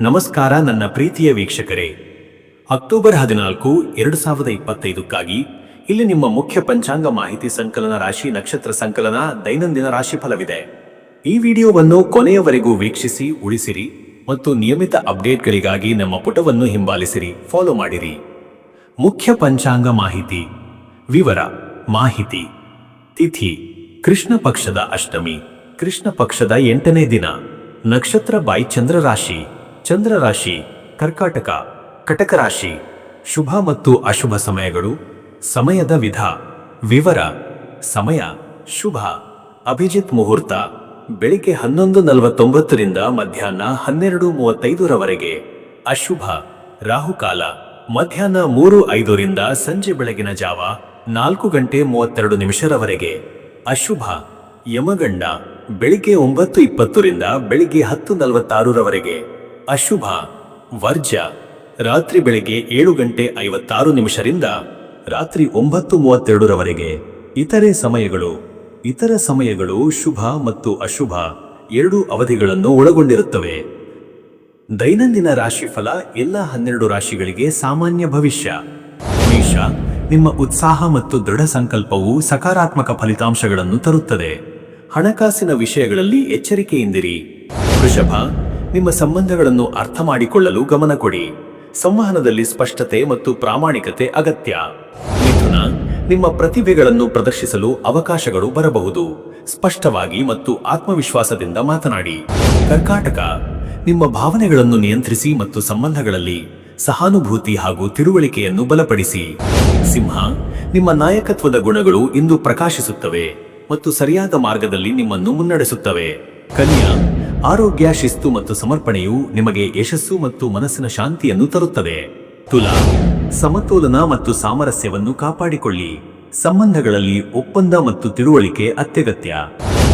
ನಮಸ್ಕಾರ ನನ್ನ ಪ್ರೀತಿಯ ವೀಕ್ಷಕರೇ. ಅಕ್ಟೋಬರ್ ಹದಿನಾಲ್ಕು, ಎರಡು ಸಾವಿರದ ಇಪ್ಪತ್ತೈದಕ್ಕಾಗಿ ಇಲ್ಲಿ ನಿಮ್ಮ ಮುಖ್ಯ ಪಂಚಾಂಗ ಮಾಹಿತಿ ಸಂಕಲನ ರಾಶಿ ನಕ್ಷತ್ರ ಸಂಕಲನ ದೈನಂದಿನ ರಾಶಿ ಫಲವಿದೆ. ಈ ವಿಡಿಯೋವನ್ನು ಕೊನೆಯವರೆಗೂ ವೀಕ್ಷಿಸಿ, ಉಳಿಸಿರಿ ಮತ್ತು ನಿಯಮಿತ ಅಪ್ಡೇಟ್ಗಳಿಗಾಗಿ ನಮ್ಮ ಪುಟವನ್ನು ಹಿಂಬಾಲಿಸಿರಿ, ಫಾಲೋ ಮಾಡಿರಿ. ಮುಖ್ಯ ಪಂಚಾಂಗ ಮಾಹಿತಿ, ವಿವರ, ಮಾಹಿತಿ, ತಿಥಿ, ಕೃಷ್ಣ ಪಕ್ಷದ ಅಷ್ಟಮಿ, ಕೃಷ್ಣ ಪಕ್ಷದ ಎಂಟನೇ ದಿನ, ನಕ್ಷತ್ರ ಬಾಯಿ ಚಂದ್ರ ರಾಶಿ. ಚಂದ್ರ ರಾಶಿ ಕರ್ಕಾಟಕ ಕಟಕ ರಾಶಿ ಶುಭ ಮತ್ತು ಅಶುಭ ಸಮಯಗಳು, ಸಮಯದ ವಿಧ, ವಿವರ, ಸಮಯ, ಶುಭ, ಅಭಿಜಿತ್ ಮುಹೂರ್ತ, ಬೆಳಿಗ್ಗೆ ಹನ್ನೊಂದು ನಲವತ್ತೊಂಬತ್ತರಿಂದ ಮಧ್ಯಾಹ್ನ ಹನ್ನೆರಡು ಮೂವತ್ತೈದರವರೆಗೆ, ಅಶುಭ, ರಾಹುಕಾಲ, ಮಧ್ಯಾಹ್ನ ಮೂರು ಐದರಿಂದ ಸಂಜೆ ಬೆಳಗಿನ ಜಾವ ನಾಲ್ಕು ಗಂಟೆ ಮೂವತ್ತೆರಡು ನಿಮಿಷರವರೆಗೆ, ಅಶುಭ, ಯಮಗಂಡ, ಬೆಳಿಗ್ಗೆ ಒಂಬತ್ತು ಇಪ್ಪತ್ತರಿಂದ ಬೆಳಿಗ್ಗೆ ಹತ್ತು ನಲವತ್ತಾರರವರೆಗೆ. ಅಶುಭ, ವರ್ಜ್ಯ. ರಾತ್ರಿ ಬೆಳಗ್ಗೆ ಏಳು ಗಂಟೆ ಐವತ್ತಾರು ನಿಮಿಷರಿಂದ ರಾತ್ರಿ ಒಂಬತ್ತು ಮೂವತ್ತೆರಡರವರೆಗೆ ಇತರೆ ಸಮಯಗಳು, ಇತರ ಸಮಯಗಳು ಶುಭ ಮತ್ತು ಅಶುಭ ಎರಡೂ ಅವಧಿಗಳನ್ನು ಒಳಗೊಂಡಿರುತ್ತವೆ. ದೈನಂದಿನ ರಾಶಿಫಲ ಎಲ್ಲ ಹನ್ನೆರಡು ರಾಶಿಗಳಿಗೆ ಸಾಮಾನ್ಯ ಭವಿಷ್ಯ. ಮೇಷ, ನಿಮ್ಮ ಉತ್ಸಾಹ ಮತ್ತು ದೃಢ ಸಂಕಲ್ಪವು ಸಕಾರಾತ್ಮಕ ಫಲಿತಾಂಶಗಳನ್ನು ತರುತ್ತದೆ. ಹಣಕಾಸಿನ ವಿಷಯಗಳಲ್ಲಿ ಎಚ್ಚರಿಕೆಯಿಂದಿರಿ. ವೃಷಭ ನಿಮ್ಮ ಸಂಬಂಧಗಳನ್ನು ಅರ್ಥ ಮಾಡಿಕೊಳ್ಳಲು ಗಮನ ಕೊಡಿ ಸಂವಹನದಲ್ಲಿ ಸ್ಪಷ್ಟತೆ ಮತ್ತು ಪ್ರಾಮಾಣಿಕತೆ ಅಗತ್ಯ. ಮಿಥುನ, ನಿಮ್ಮ ಪ್ರತಿಭೆಗಳನ್ನು ಪ್ರದರ್ಶಿಸಲು ಅವಕಾಶಗಳು ಬರಬಹುದು. ಸ್ಪಷ್ಟವಾಗಿ ಮತ್ತು ಆತ್ಮವಿಶ್ವಾಸದಿಂದ ಮಾತನಾಡಿ. ಕರ್ಕಾಟಕ, ನಿಮ್ಮ ಭಾವನೆಗಳನ್ನು ನಿಯಂತ್ರಿಸಿ ಮತ್ತು ಸಂಬಂಧಗಳಲ್ಲಿ ಸಹಾನುಭೂತಿ ಹಾಗೂ ತಿಳುವಳಿಕೆಯನ್ನು ಬಲಪಡಿಸಿ. ಸಿಂಹ, ನಿಮ್ಮ ನಾಯಕತ್ವದ ಗುಣಗಳು ಇಂದು ಪ್ರಕಾಶಿಸುತ್ತವೆ ಮತ್ತು ಸರಿಯಾದ ಮಾರ್ಗದಲ್ಲಿ ನಿಮ್ಮನ್ನು ಮುನ್ನಡೆಸುತ್ತವೆ. ಕನ್ಯಾ, ಆರೋಗ್ಯ, ಶಿಸ್ತು ಮತ್ತು ಸಮರ್ಪಣೆಯು ನಿಮಗೆ ಯಶಸ್ಸು ಮತ್ತು ಮನಸ್ಸಿನ ಶಾಂತಿಯನ್ನು ತರುತ್ತದೆ. ತುಲಾ, ಸಮತೋಲನ ಮತ್ತು ಸಾಮರಸ್ಯವನ್ನು ಕಾಪಾಡಿಕೊಳ್ಳಿ. ಸಂಬಂಧಗಳಲ್ಲಿ ಒಪ್ಪಂದ ಮತ್ತು ತಿಳುವಳಿಕೆ ಅತ್ಯಗತ್ಯ.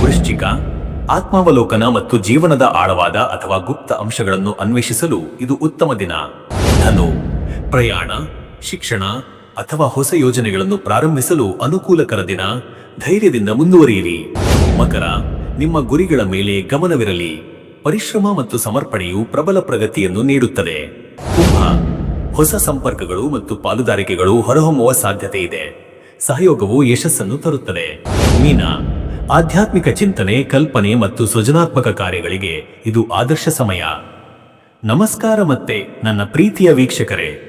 ವೃಶ್ಚಿಕ, ಆತ್ಮಾವಲೋಕನ ಮತ್ತು ಜೀವನದ ಆಳವಾದ ಅಥವಾ ಗುಪ್ತ ಅಂಶಗಳನ್ನು ಅನ್ವೇಷಿಸಲು ಇದು ಉತ್ತಮ ದಿನ. ಧನು, ಪ್ರಯಾಣ, ಶಿಕ್ಷಣ ಅಥವಾ ಹೊಸ ಯೋಜನೆಗಳನ್ನು ಪ್ರಾರಂಭಿಸಲು ಅನುಕೂಲಕರ ದಿನ. ಧೈರ್ಯದಿಂದ ಮುಂದುವರಿಯಿರಿ. ಮಕರ ನಿಮ್ಮ ಗುರಿಗಳ ಮೇಲೆ ಗಮನವಿರಲಿ. ಪರಿಶ್ರಮ ಮತ್ತು ಸಮರ್ಪಣೆಯು ಪ್ರಬಲ ಪ್ರಗತಿಯನ್ನು ನೀಡುತ್ತದೆ. ಕುಂಭ, ಹೊಸ ಸಂಪರ್ಕಗಳು ಮತ್ತು ಪಾಲುದಾರಿಕೆಗಳು ಹೊರಹೊಮ್ಮುವ ಸಾಧ್ಯತೆ ಇದೆ. ಸಹಯೋಗವು ಯಶಸ್ಸನ್ನು ತರುತ್ತದೆ. ಮೀನ, ಆಧ್ಯಾತ್ಮಿಕ ಚಿಂತನೆ, ಕಲ್ಪನೆ ಮತ್ತು ಸೃಜನಾತ್ಮಕ ಕಾರ್ಯಗಳಿಗೆ ಇದು ಆದರ್ಶ ಸಮಯ. ನಮಸ್ಕಾರ ಮತ್ತೆ ನನ್ನ ಪ್ರೀತಿಯ ವೀಕ್ಷಕರೇ.